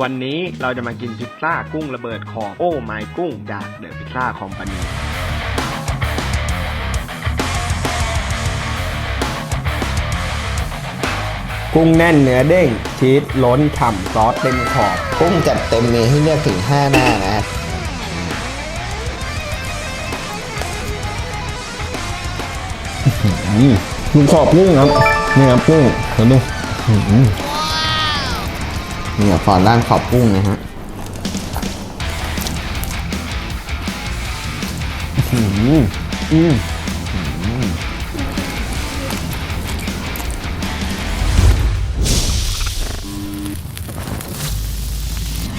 วันนี้เราจะมากินพิซซ่ากุ้งระเบิดของโอ้ไมกุ้งจากเดอะพิซซ่าคอมพานีกุ้งแน่นเนื้อเด้ง ชีสล้นฉ่ำซอสเต็มขอบ กุ้งจัดเต็มมีให้เลือกถึง 5 หน้านะฮะดูขอบกุ้งครับนี่ครับกุ้งเดี๋ เหนือฝอนด้านขอบกุ้งนะฮะอืมอืม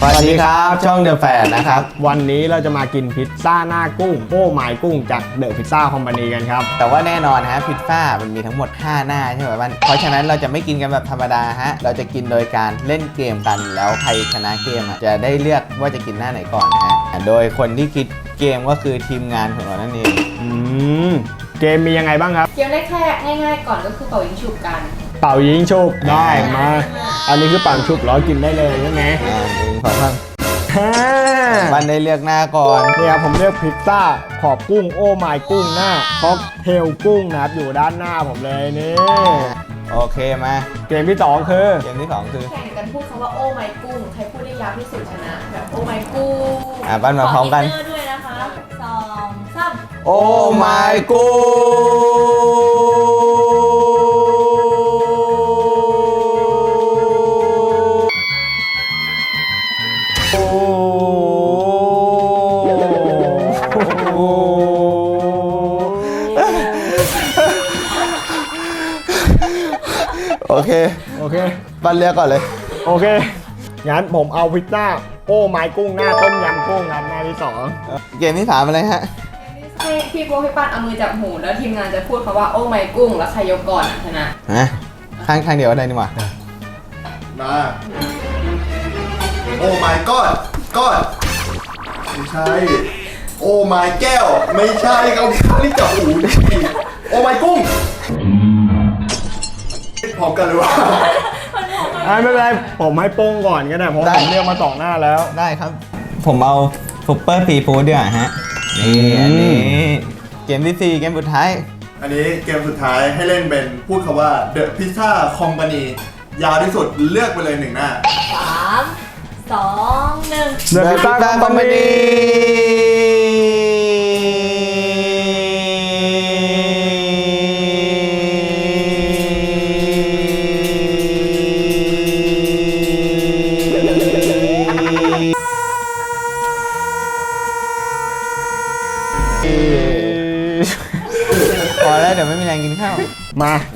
สวัสดีครับ ช่องเดอะแฟนนะครับ วันนี้เราจะมากินพิซซ่าหน้ากุ้งโอ้ไม้กุ้งจากเดอะพิซซ่าคอมพานีกันครับ แต่ว่าแน่นอนฮะพิซซ่ามันมีทั้งหมด 5 หน้าใช่ไหมมันเพราะฉะนั้นเราจะไม่กินกันแบบธรรมดาฮะ เราจะกินโดยการเล่นเกมกันแล้วใครชนะเกมอะจะได้เลือกว่าจะกินหน้าไหนก่อนนะฮะอะโดยคนที่คิดเกมก็คือทีมงานของเรานั่นเองอืมเกมมียังไงบ้างครับ เกมแรกแค่ง่าย ๆ ก่อนก็คือเป่ายิงฉุบกัน เป่ายิงชุบได้มา อันนี้คือเป่าชุบเหรอกินได้เลยใช่ไหมอ่าหนึ่งสองสามฮ่าบ้านได้เลือกหน้าก่อนนี่ครับผมเลือกพิซซ่าขอบกุ้งโอ้ไม้กุ้งหน้าค็อกเทลกุ้งนะครับอยู่ด้านหน้าผมเลยนี่โอเคมาเกมที่สองคือเกมที่สองคือแข่งกันพูดคำว่าโอ้ไม้กุ้งใครพูดได้ยาวที่สุดชนะแบบโอ้ไม้กุ้งอะบ้านมาพร้อมกันขดิเนอร์ด้วยนะคะสองสามโอ้ my god โอเค โอเคบ้านเลือกก่อนเลย โอเค งั้นผมเอาพิซซ่าโอ้ไม้กุ้งหน้าต้มยำกุ้งครับหน้าที่สองเกมที่สามอะไรฮะ ให้พี่โบพี่ปั้นเอามือจับหูแล้วทีมงานจะพูดคำว่าโอ้ไม้กุ้งแล้วใครยกก่อนอะชนะฮะ ข้างข้างเดียวก็ได้นี่หว่ามาโอ้ my god god ไม่ใช่ โอ้ my แก้ว ไม่ใช่เอาข้างนี้จับหูดิโอ้ my กุ้ง พร้อมกันเลยวะอ่าไม่เป็นไรผมให้โป้งก่อนก็ได้เพราะได้ ผมเรียกมาสองหน้าแล้ว ได้ครับ ผมเอาซุปเปอร์ซีฟู้ดดีกว่าฮะ นี่อันนี้เกมที่สี่เกมสุดท้าย อันนี้เกมสุดท้ายให้เล่นเป็นพูดคำว่า The Pizza Company ยาวที่สุดเลือกไปเลยหนึ่งหน้า สามสองหนึ่งเดอะพิซ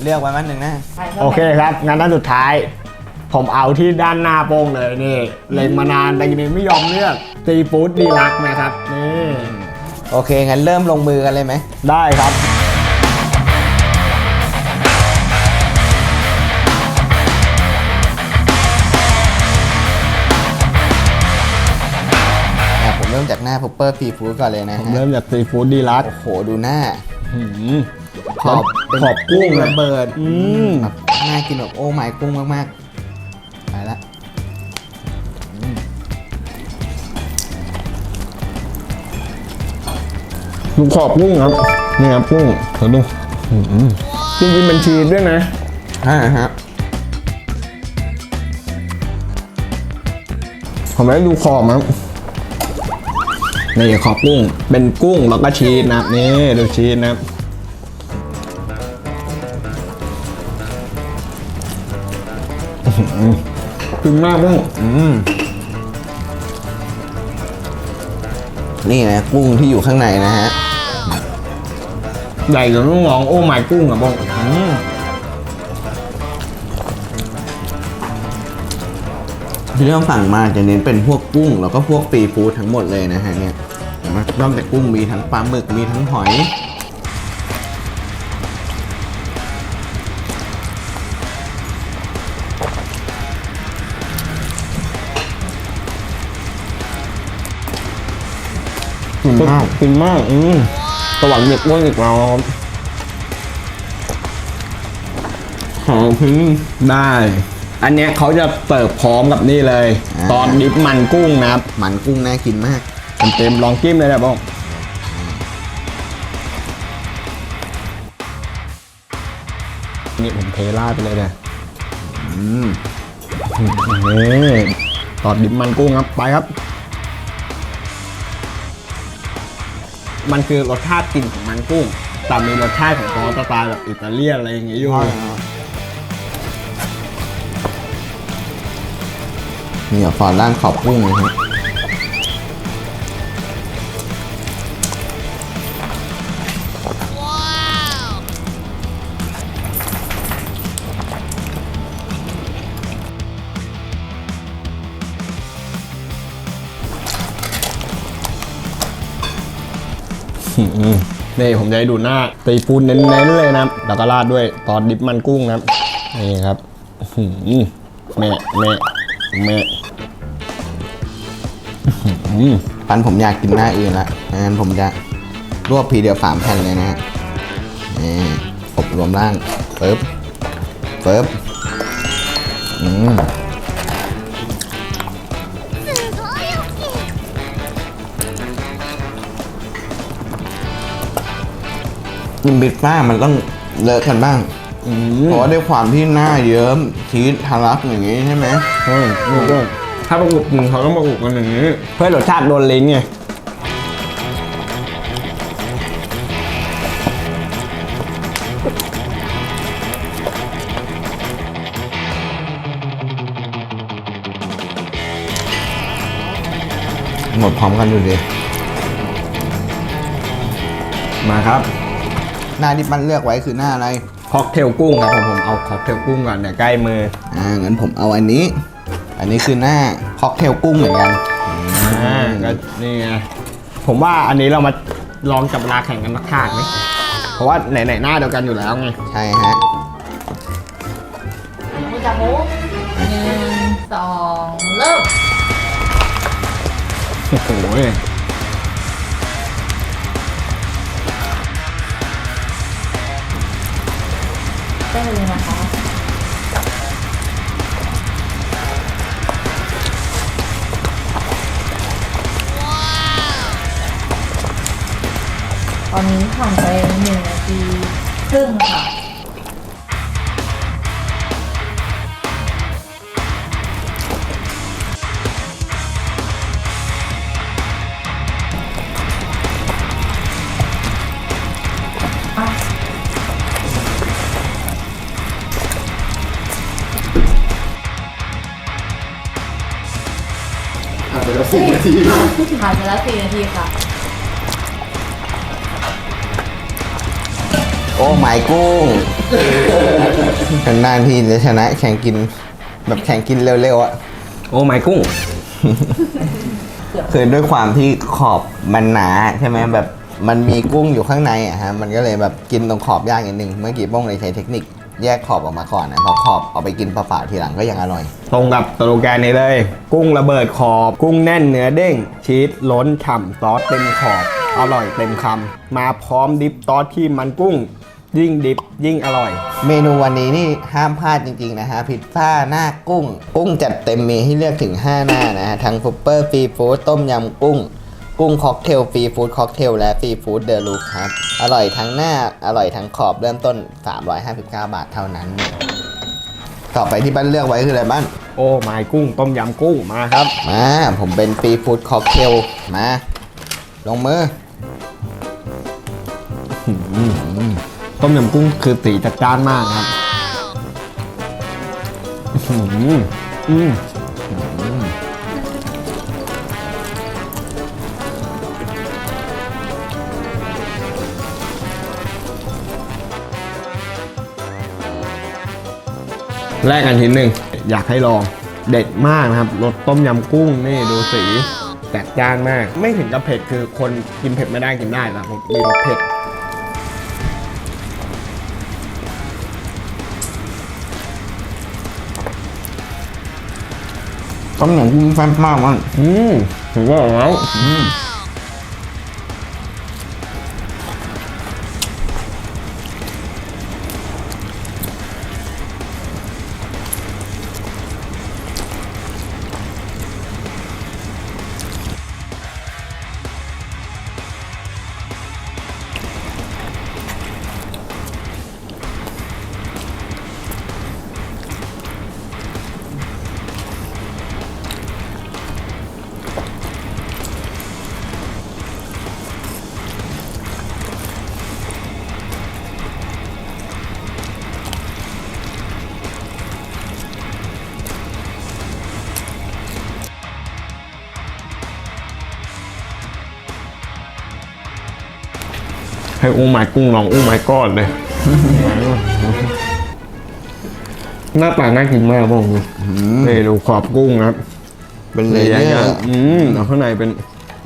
เลือกไว้มันหนึ่งหน้าโอเคครับงั้นด้านสุดท้าย ผมเอาที่ด้านหน้าโป้งเลยนี่เล็งมานานแต่ยังไม่ยอมเลือกซีฟู้ดดีลักนะครับนี่โอเคงั้นเริ่มลงมือกันเลยไหมได้ครับอะผมเริ่มจากหน้าซุปเปอร์ซีฟู้ดก่อนเลยนะผมฮะเริ่มจากซีฟู้ดดีลักโอ้โหดูหน้า ขอบขอบกุ้งระเบิดอืมแบบน่ากินแบบโอ้ไม้กุ้งมากๆไปละดูขอบกุ้งครับนี่ครับกุ้งเดี๋ยวดูจริงๆเป็นชีสด้วยนะ อ่าฮะผมได้ดูขอบครับนี่ขอบกุ้ง เป็นกุ้งแล้วก็ชีสนะครับนี่ดูชีสนะครับ กินมากกุ้งอืมนี่นะกุ้งที่อยู่ข้างในนะฮะ ใหญ่กว่าลูกน้องโอ้ไม่กุ้งอะบ้องอืมที่เราสั่งมาจะเน้นเป็นพวกกุ้ง แล้วก็พวกซีฟู้ดทั้งหมดเลยนะฮะเนี่ยเห็นไหมนอกจากกุ้งมีทั้งปลาหมึกมีทั้งหอย กินมากกินมากอืมสวรรค์เด็กอ้วนอีกแล้วครับหอมพึ่งได้ อันเนี้ยเขาจะเสิร์ฟพร้อมกับนี่เลย อ่า ตอนดิบมันกุ้งนะครับมันกุ้งน่ากินมาก เต็มๆลองจิ้มเลยนะบ้องนี่ผมเทราดไปเลยเนี่ยอืมนี่ตอนดิบมันกุ้งครับไปครับ มันคือรสชาติกลิ่นของมันกุ้ง แต่มีรสชาติของซอสสไตล์แบบอิตาเลียนอะไรอย่างเงี้ยอยู่ นี่ฟอนล่างขอบกุ้งนะฮะ นี่ผมจะให้ดูหน้าตีปูนเน้นๆเลยนะแล้วก็ราดด้วยตอนดิบมันกุ้งนะนี่ครับแม่แม่แม่ปันผมอยากกินหน้าอื่นละงั้นผมจะรวบพีเดียวสามแผ่นเลยนะฮะนี่อบรวมล่างปึ๊บปึ๊บอืม บิดฟ้ามันต้องเลอะกันบ้างอืเพมราะว่าด้วยความที่หน้าเยิ้มชีสทะลักอย่างนี้ใช่ไหมใช่นี่ก็ถ้าประกบหนึ่งเขาต้องประกบกันอย่างนี้ เพื่อให้รสชาติโดนลิ้นไงหมดพร้อมกันอยู่ดี มาครับ หน้าที่มันเลือกไว้คือหน้าอะไรค็อกเทลกุ้งครับผมผมเอาค็อกเทลกุ้งก่อนเนี่ยใกล้มืออ่างั้นผมเอาอันนี้ อันนี้คือหน้าค็อกเทลกุ้งเหมือนกันอ่าก็นี่ไงผมว่าอันนี้เรามาลองจับเวลาแข่งกันนักขาดไหมเพราะว่าไหนๆหน้าเดียวกันอยู่แล้วไงใช่ฮะมือจับหมูหนึ่งสองเริ่มโอ้โห ได้เลยนะคะตอนนี้ผ่านไปหนึ่งนาทีครึ่งค่ะ ผ่านไปแล้วสี่นาทีค่ะ โอ้หมายกุ้งนานๆทีจะชนะแข่งกิน แบบแข่งกินเร็วๆอะโอ้ไม่กุ้ง คือด้วยความที่ขอบมันหนาใช่ไหมแบบมันมีกุ้งอยู่ข้างในอะฮะ มันก็เลยแบบกินตรงขอบยากนิดนึง เมื่อกี้ป้องเลยใช้เทคนิค แยกขอบออกมาก่อนนะเพราะขอบเอาไปกินเปล่าๆทีหลังก็ยังอร่อย ตรงกับสโลแกนนี้เลย กุ้งระเบิดขอบ กุ้งแน่นเนื้อเด้ง ชีสล้นฉ่ำซอสเต็มขอบ อร่อยเต็มคำมาพร้อมดิปซอสที่มันกุ้ง ยิ่งดิปยิ่งอร่อย เมนูวันนี้นี่ห้ามพลาดจริงๆนะฮะพิซซ่าหน้ากุ้ง กุ้งจัดเต็มมีให้เลือกถึง 5 หน้านะฮะทั้งซุปเปอร์ฟรีฟู้ดต้มยำกุ้ง กุ้งค็อกเทลฟรีฟู้ดค็อกเทลและฟรีฟู้ดเดอะลูครับ อร่อยทั้งหน้าอร่อยทั้งขอบเริ่มต้น 359 บาทเท่านั้น ต่อไปที่บ้านเลือกไว้คืออะไรบ้านโอ้ไม่กุ้งต้มยำกุ้งมาครับ มา ผมเป็นฟรีฟู้ดค็อกเทลมา ลงมือต้มยำกุ้งคือสีจัดจ้านมากครับ อื้อหืออืม แรกกันทีหนึ่งอยากให้ลองเด็ดมากนะครับรสต้มยำกุ้งนี่ดูสีจัดจ้านมาก ไม่ถึงกับเผ็ดคือคนกินเผ็ดไม่ได้กินได้แต่ผมมีรสเผ็ดต้มยำกุ้งแซ่บมากมันอืมถือว่าอร่อยแล้ว ให้อุ้งไม้กุ้งลองอุ้งไม้ก้อนเลย หน้าตาน่ากินมากพ่อผมนี่ดูขอบกุ้งครับเป็นเลใหญ่เยอๆร์ อืมแล้วข้างในเป็น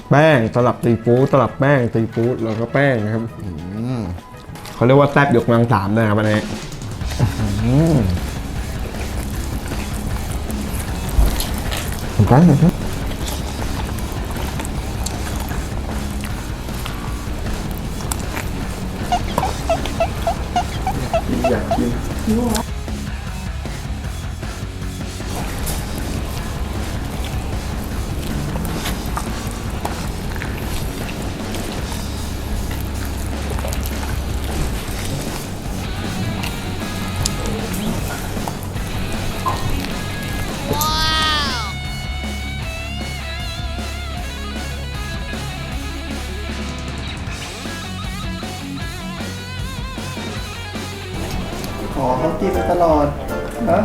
แป้งสลับซีฟู้ดสลับแป้งซีฟู้ดแล้วก็แป้งนะครับเขาเรียกว่าแซ่บยกกำลังสามเลยครับอันนี้ถูกต้องถูกต้องข ตลอดนะ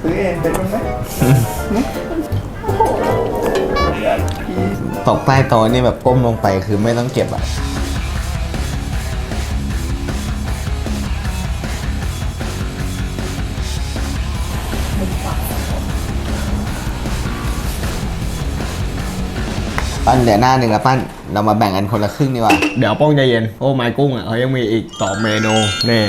ซื้อเองเป็นบ้างไหมโอ้โหอยากกินตกใต้โต๊ะนี่แบบก้มลงไปคือไม่ต้องเก็บอะ ปั้นเดี๋ยวหน้าหนึ่งละปั้น เรามาแบ่งกันคนละครึ่งดีกว่า เดี๋ยวป้องใจเย็น โอ้ไม้กุ้งอะเขายังมีอีกสองเมนูนี่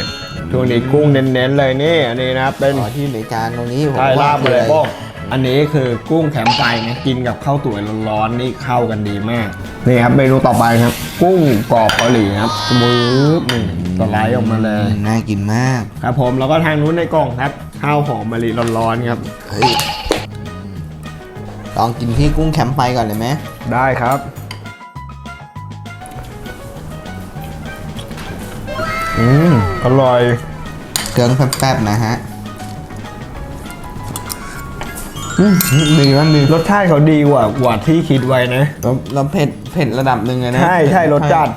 ช่วงนี้กุ้งเน้นๆเลยนี่อันนี้นะครับเป็นขอที่ในจานตรงนี้ผมใช่ว่าลาบเลยป้องอันนี้คือกุ้งแคมไฟนะกินกับข้าวสวยร้อนๆนี่เข้ากันดีมากนี่ครับเมนูต่อไปครับ กุ้งกรอบเกาหลีครับมือนี่สไลด์ออกมาเลยอืมน่ากินมาก ครับผมแล้วก็ทางนู้นในกล่องครับ ข้าวหอมมะลิร้อนๆครับ เฮ้ย ลองกินที่กุ้งแคมป์ไฟก่อนเลยไหมได้ครับ อืมอร่อยเครื่องแป๊บๆนะฮะอืมดีมากดีรสชาติเขาดีกว่ากว่าที่คิดไว้นะเราเราเผ็ดเผ็ดระดับหนึ่งเลยนะใช่ใช่รสจัด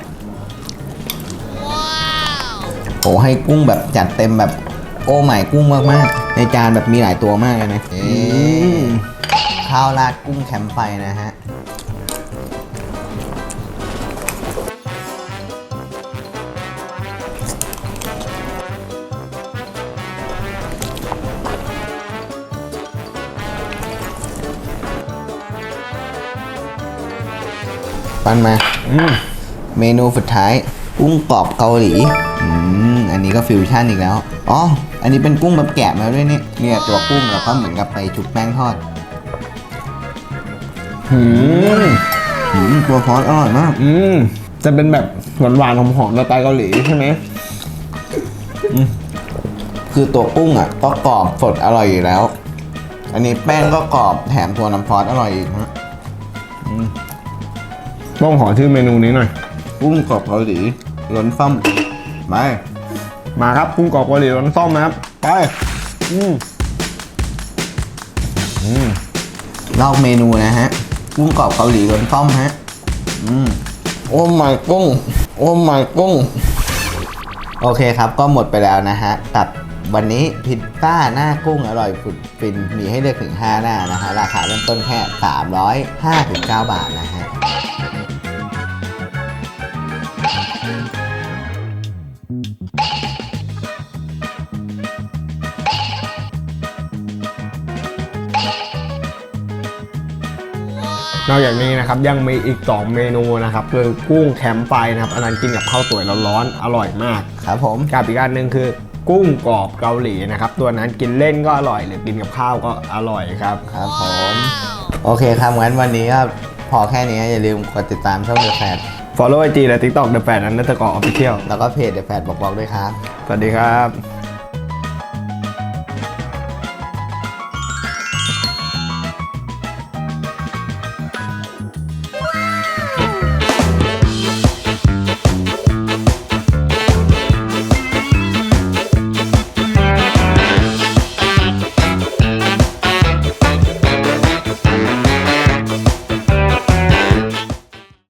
โอ้ให้กุ้งแบบจัดเต็มแบบโอ้ใหม่กุ้งมากๆ ในจานแบบมีหลายตัวมากเลยนะข้าวราดกุ้งแคมป์ไฟนะฮะ ปันมาอืมเมนูสุดท้ายกุ้งกรอบเกาหลีอืมอันนี้ก็ฟิวชั่นอีกแล้ว อ๋อ อันนี้เป็นกุ้งแบบแกะมาด้วยนี่ เนี่ยตัวกุ้งแล้วก็เหมือนกับไปชุบแป้งทอดหืมอืมตัวซอสอร่อยมาก อืม จะเป็นแบบหวานๆหอมๆสไตล์เกาหลีใช่ไหมคือตัวกุ้งอะก็กรอบสดอร่อยอยู่แล้ว อันนี้แป้งก็กรอบแถมตัวน้ำซอสอร่อยอีกฮะ ต้องขอชื่อเมนูนี้หน่อย กุ้งกรอบเกาหลีล้นฟ้อมไปมาครับกุ้งกรอบเกาหลีร้อนส้มนะครับ ไปอืมลอกเมนูนะฮะ กุ้งกรอบเกาหลีล้นฟ้อมฮะ อืม โอ้ไม่กุ้ง โอ้ไม่กุ้ง โอเคครับก็หมดไปแล้วนะฮะ กับวันนี้พิซซ่าหน้ากุ้งอร่อยฝุดฟินมีให้เลือกถึง 5 หน้านะฮะ ราคาเริ่มต้นแค่359 บาทนะฮะ นอกจากนี้นะครับยังมีอีก 2 เมนูนะครับคือกุ้งแคมป์ไฟนะครับอันนั้นกินกับข้าวสวยร้อนๆอร่อยมากครับผมกับอีกอันหนึ่งคือกุ้งกรอบเกาหลีนะครับตัวนั้นกินเล่นก็อร่อย หรือกินกับข้าวก็อร่อยครับครับผมโอเคครับงั้นวันนี้ก็พอแค่นี้อย่าลืมกดติดตามช่องเดอะแฟ follow IG และ TikTok The 8 Underscore Official แล้วก็เพจเดอะแฟบอกบอกด้วยครับ สวัสดีครับ